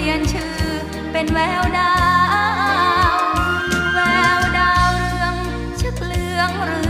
ลี่ยนชื่อเป็นแววดาว แววดาวเรืองชักเลืองเรือง